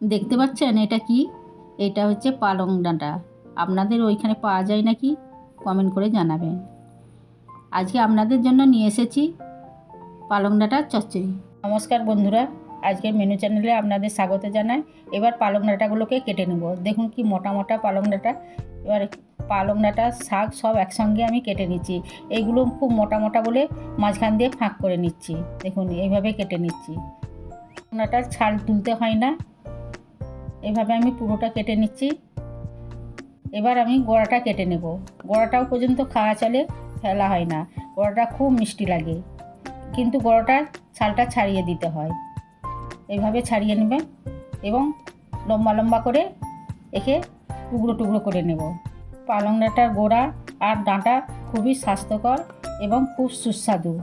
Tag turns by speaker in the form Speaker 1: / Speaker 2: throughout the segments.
Speaker 1: দেখতে পাচ্ছেন এটা কি? এটা হচ্ছে পালং ডাঁটা। আপনাদের ওইখানে পাওয়া যায় নাকি? কমেন্ট করে জানাবেন। আজকে আপনাদের জন্য নিয়ে এসেছি পালং ডাঁটার চচ্চড়ি। নমস্কার বন্ধুরা আজকের মেনু চ্যানেলে আপনাদের স্বাগত জানাই। এবার পালং ডাঁটাগুলোকে কেটে নেব। দেখুন কি মোটা মোটা পালং ডাঁটা। এবার পালং ডাঁটা, শাক সব একসঙ্গে আমি কেটে নিচ্ছি। এইগুলো খুব মোটা মোটা বলে মাঝখান দিয়ে ফাঁক করে নিচ্ছি। দেখুন, এইভাবে কেটে নিচ্ছি। পালং ডাঁটার ছাল তুলতে হয় না। এভাবে আমি পুরোটা কেটে নিচ্ছি। এবার আমি গোড়াটা কেটে নেব। গোড়াটাও পর্যন্ত খাওয়া চলে, ফেলা হয় না। গোড়াটা খুব মিষ্টি লাগে। কিন্তু গোড়াটা ছালটা ছাড়িয়ে দিতে হয়। এইভাবে ছাড়িয়ে নেবে এবং লম্বা লম্বা করে একে টুকরো টুকরো করে নেব। পালং ডাঁটার গোড়া আর ডাঁটা খুবই স্বাস্থ্যকর এবং খুব সুস্বাদু।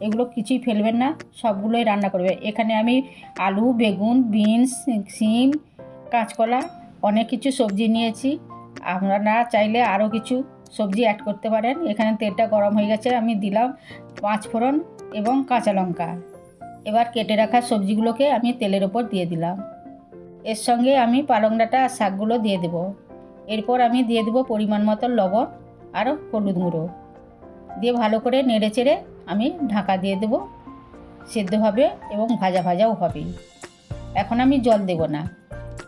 Speaker 1: এগুলো কিছুই ফেলবেন না, সবগুলোই রান্না করবে। এখানে আমি আলু, বেগুন, বিনস, সিম কাঁচকলা, অনেক কিছু সবজি নিয়েছি। আপনারা চাইলে আরও কিছু সবজি অ্যাড করতে পারেন। এখানে তেলটা গরম হয়ে গেছে, আমি দিলাম পাঁচ ফোড়ন এবং কাঁচা লঙ্কা। এবার কেটে রাখা সবজিগুলোকে আমি তেলের ওপর দিয়ে দিলাম। এর সঙ্গে আমি পালং ডাঁটা আর শাকগুলো দিয়ে দেবো। এরপর আমি দিয়ে দেবো পরিমাণ মতো লবণ আর হলুদ গুঁড়ো। দিয়ে ভালো করে নেড়ে চেড়ে আমি ঢাকা দিয়ে দেবো। সেদ্ধ হবে এবং ভাজা ভাজাও হবে। এখন আমি জল দেব না।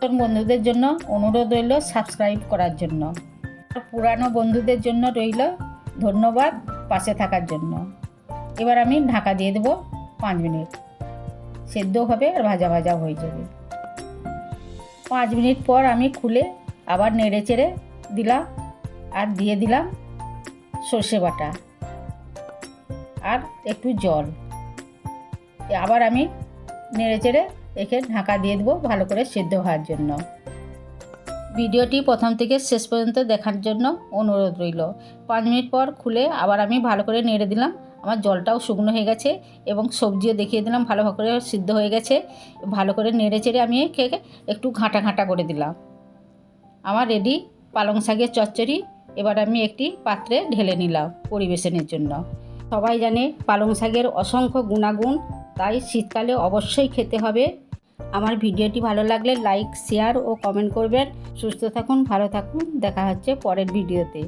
Speaker 1: বন্ধুদের জন্য অনুরোধ রইল সাবস্ক্রাইব করার জন্য। আর পুরানো বন্ধুদের জন্য রইল ধন্যবাদ পাশে থাকার জন্য। এবার আমি ঢাকা দিয়ে দেবো পাঁচ মিনিট। সেদ্ধ হবে আর ভাজা ভাজা হয়ে যাবে। পাঁচ মিনিট পর আমি খুলে আবার নেড়ে চেড়ে দিলাম আর দিয়ে দিলাম সর্ষে বাটা আর একটু জল। আবার আমি নেড়ে চেড়ে একে ঢাকা দিয়ে দেবো ভালো করে সিদ্ধ হওয়ার জন্য। ভিডিওটি প্রথম থেকে শেষ পর্যন্ত দেখার জন্য অনুরোধ রইল। পাঁচ মিনিট পর খুলে আবার আমি ভালো করে নেড়ে দিলাম। আমার জলটাও শুকনো হয়ে গেছে এবং সবজিও দেখিয়ে দিলাম, ভালো করে সিদ্ধ হয়ে গেছে। ভালো করে নেড়ে চেড়ে আমি খেয়ে একটু ঘাঁটা ঘাঁটা করে দিলাম। আমার রেডি পালং শাকের চচ্চড়ি। এবার আমি একটি পাত্রে ঢেলে নিলাম পরিবেশনের জন্য। সবাই জানে পালং শাকের অসংখ্য গুণাগুণ, তাই শীতকালে অবশ্যই খেতে হবে। আমার ভিডিওটি ভালো লাগলে লাইক শেয়ার ও কমেন্ট করবেন। সুস্থ থাকুন, ভালো থাকুন। দেখা হচ্ছে পরের ভিডিওতে।